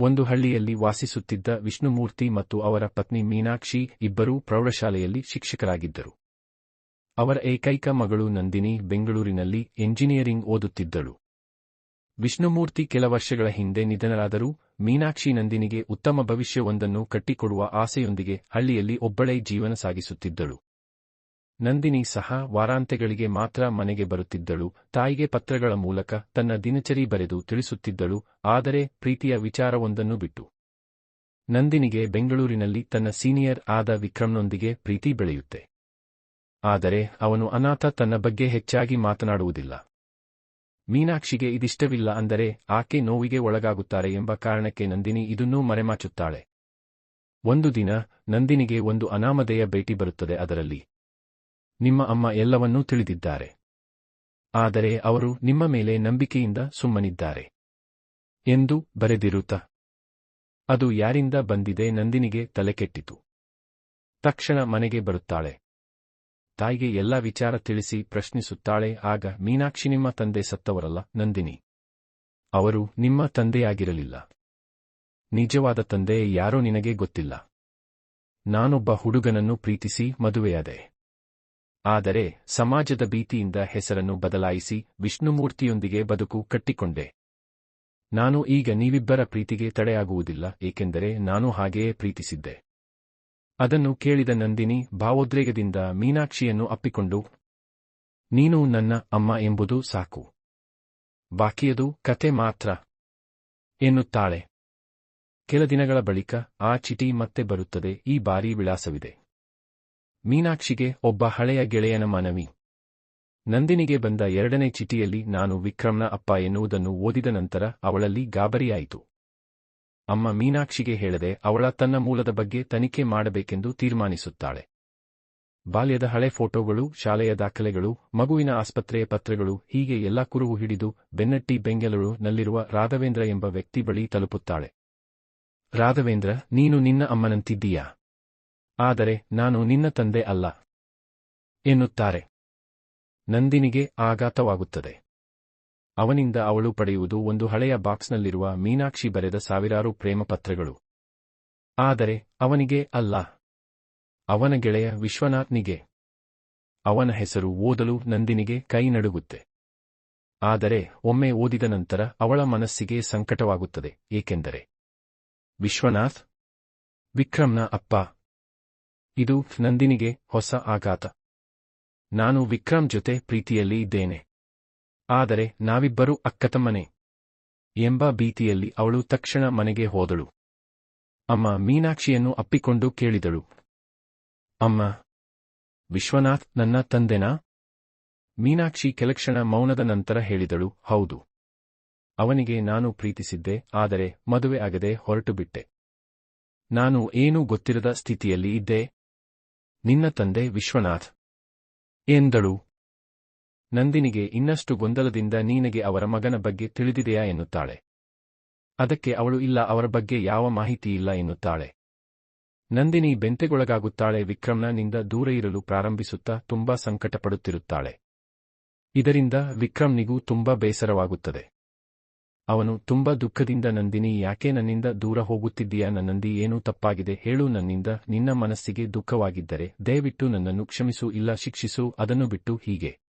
ಒಂದು ಹಳ್ಳಿಯಲ್ಲಿ ವಾಸಿಸುತ್ತಿದ್ದ ವಿಷ್ಣುಮೂರ್ತಿ ಮತ್ತು ಅವರ ಪತ್ನಿ ಮೀನಾಕ್ಷಿ ಇಬ್ಬರೂ ಪ್ರೌಢಶಾಲೆಯಲ್ಲಿ ಶಿಕ್ಷಕರಾಗಿದ್ದರು. ಅವರ ಏಕೈಕ ಮಗಳು ನಂದಿನಿ ಬೆಂಗಳೂರಿನಲ್ಲಿ ಎಂಜಿನಿಯರಿಂಗ್ ಓದುತ್ತಿದ್ದಳು. ವಿಷ್ಣುಮೂರ್ತಿ ಕೆಲ ವರ್ಷಗಳ ಹಿಂದೆ ನಿಧನರಾದರೂ, ಮೀನಾಕ್ಷಿ ನಂದಿನಿಗೆ ಉತ್ತಮ ಭವಿಷ್ಯವೊಂದನ್ನು ಕಟ್ಟಿಕೊಡುವ ಆಸೆಯೊಂದಿಗೆ ಹಳ್ಳಿಯಲ್ಲಿ ಒಬ್ಬಳೇ ಜೀವನ ಸಾಗಿಸುತ್ತಿದ್ದಳು. ನಂದಿನಿ ಸಹ ವಾರಾಂತ್ಯಗಳಿಗೆ ಮಾತ್ರ ಮನೆಗೆ ಬರುತ್ತಿದ್ದಳು. ತಾಯಿಗೆ ಪತ್ರಗಳ ಮೂಲಕ ತನ್ನ ದಿನಚರಿ ಬರೆದು ತಿಳಿಸುತ್ತಿದ್ದಳು, ಆದರೆ ಪ್ರೀತಿಯ ವಿಚಾರವೊಂದನ್ನು ಬಿಟ್ಟು. ನಂದಿನಿಗೆ ಬೆಂಗಳೂರಿನಲ್ಲಿ ತನ್ನ ಸೀನಿಯರ್ ಆದ ವಿಕ್ರಮ್ನೊಂದಿಗೆ ಪ್ರೀತಿ ಬೆಳೆಯುತ್ತೆ. ಆದರೆ ಅವನು ಅನಾಥ ತನ್ನ ಬಗ್ಗೆ ಹೆಚ್ಚಾಗಿ ಮಾತನಾಡುವುದಿಲ್ಲ. ಮೀನಾಕ್ಷಿಗೆ ಇದಿಷ್ಟವಿಲ್ಲ ಅಂದರೆ ಆಕೆ ನೋವಿಗೆ ಒಳಗಾಗುತ್ತಾರೆ ಎಂಬ ಕಾರಣಕ್ಕೆ ನಂದಿನಿ ಇದನ್ನೂ ಮರೆಮಾಚುತ್ತಾಳೆ. ಒಂದು ದಿನ ನಂದಿನಿಗೆ ಒಂದು ಅನಾಮಧೇಯ ಭೇಟಿ ಬರುತ್ತದೆ ಅದರಲ್ಲಿ ನಿಮ್ಮ ಅಮ್ಮ ಎಲ್ಲವನ್ನೂ ತಿಳಿದಿದ್ದಾರೆ. ಆದರೆ ಅವರು ನಿಮ್ಮ ಮೇಲೆ ನಂಬಿಕೆಯಿಂದ ಸುಮ್ಮನಿದ್ದಾರೆ. ಎಂದು ಬರೆದಿರುತ್ತ. ಅದು ಯಾರಿಂದ ಬಂದಿದೆ ನಂದಿನಿಗೆ ತಲೆಕೆಟ್ಟಿತು ತಕ್ಷಣ ಮನೆಗೆ ಬರುತ್ತಾಳೆ. ತಾಯಿಗೆ ಎಲ್ಲ ವಿಚಾರ ತಿಳಿಸಿ ಪ್ರಶ್ನಿಸುತ್ತಾಳೆ, ಆಗ ಮೀನಾಕ್ಷಿ ನಿಮ್ಮ ತಂದೆ ಸತ್ತವರಲ್ಲ ನಂದಿನಿ. ಅವರು ನಿಮ್ಮ ತಂದೆಯಾಗಿರಲಿಲ್ಲ. ನಿಜವಾದ ತಂದೆ ಯಾರೋ ನಿನಗೆ ಗೊತ್ತಿಲ್ಲ. ನಾನೊಬ್ಬ ಹುಡುಗನನ್ನು ಪ್ರೀತಿಸಿ ಮದುವೆಯಾದೆ. ಆದರೆ ಸಮಾಜದ ಭೀತಿಯಿಂದ ಹೆಸರನ್ನು ಬದಲಾಯಿಸಿ ವಿಷ್ಣುಮೂರ್ತಿಯೊಂದಿಗೆ ಬದುಕು ಕಟ್ಟಿಕೊಂಡೆ. ನಾನು ಈಗ ನೀವಿಬ್ಬರ ಪ್ರೀತಿಗೆ ತಡೆಯಾಗುವುದಿಲ್ಲ, ಏಕೆಂದರೆ ನಾನು ಹಾಗೆಯೇ ಪ್ರೀತಿಸಿದ್ದೆ. ಅದನ್ನು ಕೇಳಿದ ನಂದಿನಿ ಭಾವೋದ್ರೇಗದಿಂದ ಮೀನಾಕ್ಷಿಯನ್ನು ಅಪ್ಪಿಕೊಂಡು, ನೀನು ನನ್ನ ಅಮ್ಮ ಎಂಬುದು ಸಾಕು. ಬಾಕಿಯದು ಕತೆ ಮಾತ್ರ ಎನ್ನುತ್ತಾಳೆ. ಕೆಲ ದಿನಗಳ ಬಳಿಕ ಆ ಚಿಟಿ ಮತ್ತೆ ಬರುತ್ತದೆ, ಈ ಬಾರಿ ವಿಳಾಸವಿದೆ. ಮೀನಾಕ್ಷಿಗೆ ಒಬ್ಬ ಹಳೆಯ ಗೆಳೆಯನ ಮನವಿ. ನಂದಿನಿಗೆ ಬಂದ ಎರಡನೇ ಚಿಟಿಯಲ್ಲಿ ನಾನು ವಿಕ್ರಮ್ನ ಅಪ್ಪ ಎನ್ನುವುದನ್ನು ಓದಿದ ನಂತರ ಅವಳಲ್ಲಿ ಗಾಬರಿಯಾಯಿತು. ಅಮ್ಮ ಮೀನಾಕ್ಷಿಗೆ ಹೇಳದೆ ಅವಳ ತನ್ನ ಮೂಲದ ಬಗ್ಗೆ ತನಿಖೆ ಮಾಡಬೇಕೆಂದು ತೀರ್ಮಾನಿಸುತ್ತಾಳೆ. ಬಾಲ್ಯದ ಹಳೆ ಫೋಟೋಗಳು, ಶಾಲೆಯ ದಾಖಲೆಗಳು, ಮಗುವಿನ ಆಸ್ಪತ್ರೆಯ ಪತ್ರಗಳು, ಹೀಗೆ ಎಲ್ಲ ಕುರುಹು ಹಿಡಿದು ಬೆನ್ನಟ್ಟಿ ಬೆಂಗಳೂರು ನಲ್ಲಿರುವ ರಾಘವೇಂದ್ರ ಎಂಬ ವ್ಯಕ್ತಿ ಬಳಿ ತಲುಪುತ್ತಾಳೆ. ರಾಘವೇಂದ್ರ, ನೀನು ನಿನ್ನ ಅಮ್ಮನಂತಿದ್ದೀಯಾ? ಆದರೆ ನಾನು ನಿನ್ನ ತಂದೆ ಅಲ್ಲ. ಎನ್ನುತ್ತಾರೆ. ನಂದಿನಿಗೆ ಆಘಾತವಾಗುತ್ತದೆ. ಅವನಿಂದ ಅವಳು ಪಡೆಯುವುದು ಒಂದು ಹಳೆಯ ಬಾಕ್ಸ್ನಲ್ಲಿರುವ ಮೀನಾಕ್ಷಿ ಬರೆದ ಸಾವಿರಾರು ಪ್ರೇಮ ಪತ್ರಗಳು ಆದರೆ ಅವನಿಗೆ ಅಲ್ಲ. ಅವನ ಗೆಳೆಯ ವಿಶ್ವನಾಥ್ನಿಗೆ. ಅವನ ಹೆಸರು ಓದಲು ನಂದಿನಿಗೆ ಕೈ ನಡುಗುತ್ತೆ. ಆದರೆ ಒಮ್ಮೆ ಓದಿದ ನಂತರ ಅವಳ ಮನಸ್ಸಿಗೆ ಸಂಕಟವಾಗುತ್ತದೆ, ಏಕೆಂದರೆ ವಿಶ್ವನಾಥ್, ವಿಕ್ರಮ್ನ ಅಪ್ಪ. ಇದು ನಂದಿನಿಗೆ ಹೊಸ ಆಘಾತ. ನಾನು ವಿಕ್ರಮ್ ಜೊತೆ ಪ್ರೀತಿಯಲ್ಲಿ ಇದ್ದೇನೆ. ಆದರೆ ನಾವಿಬ್ಬರೂ ಅಕ್ಕತಮ್ಮನೆ ಎಂಬ ಭೀತಿಯಲ್ಲಿ ಅವಳು ತಕ್ಷಣ ಮನೆಗೆ ಹೋದಳು. ಅಮ್ಮ ಮೀನಾಕ್ಷಿಯನ್ನು ಅಪ್ಪಿಕೊಂಡು ಕೇಳಿದಳು. ಅಮ್ಮ, ವಿಶ್ವನಾಥ್ ನನ್ನ ತಂದೆನಾ? ಮೀನಾಕ್ಷಿ ಕೆಲಕ್ಷಣ ಮೌನದ ನಂತರ ಹೇಳಿದಳು, ಹೌದು. ಅವನಿಗೆ ನಾನು ಪ್ರೀತಿಸಿದ್ದೆ, ಆದರೆ ಮದುವೆ ಆಗದೆ ಹೊರಟುಬಿಟ್ಟೆ. ನಾನು ಏನೂ ಗೊತ್ತಿರದ ಸ್ಥಿತಿಯಲ್ಲಿ ಇದ್ದೆ ನಿನ್ನ ತಂದೆ ವಿಶ್ವನಾಥ್. ಎಂದಳು. ನಂದಿನಿಗೆ ಇನ್ನಷ್ಟು ಗೊಂದಲದಿಂದ ನೀನಗೆ ಅವರ ಮಗನ ಬಗ್ಗೆ ತಿಳಿದಿದೆಯಾ ಎನ್ನುತ್ತಾಳೆ. ಅದಕ್ಕೆ ಅವಳು ಇಲ್ಲ, ಅವರ ಬಗ್ಗೆ ಯಾವ ಮಾಹಿತಿ ಇಲ್ಲ ಎನ್ನುತ್ತಾಳೆ. ನಂದಿನಿ ಬೆಂತೆಗೊಳಗಾಗುತ್ತಾಳೆ ವಿಕ್ರಮ್ನಿಂದ ದೂರ ಇರಲು ಪ್ರಾರಂಭಿಸುತ್ತಾ ತುಂಬಾ ಸಂಕಟಪಡುತ್ತಿರುತ್ತಾಳೆ. ಇದರಿಂದ ವಿಕ್ರಮ್ನಿಗೂ ತುಂಬಾ ಬೇಸರವಾಗುತ್ತದೆ. ಅವನು ತುಂಬಾ ದುಃಖದಿಂದ ನಂದಿನಿ, ಯಾಕೆ ನನ್ನಿಂದ ದೂರ ಹೋಗುತ್ತಿದ್ದೀಯಾ? ನನ್ನಂದಿ ಏನೂ ತಪ್ಪಾಗಿದೆ. ಹೇಳು ನನ್ನಿಂದ. ನಿನ್ನ ಮನಸ್ಸಿಗೆ ದುಃಖವಾಗಿದ್ದರೆ ದಯವಿಟ್ಟು ನನ್ನನ್ನು ಕ್ಷಮಿಸು ಇಲ್ಲ ಶಿಕ್ಷಿಸು. ಅದನ್ನು ಬಿಟ್ಟು ಹೀಗೆ.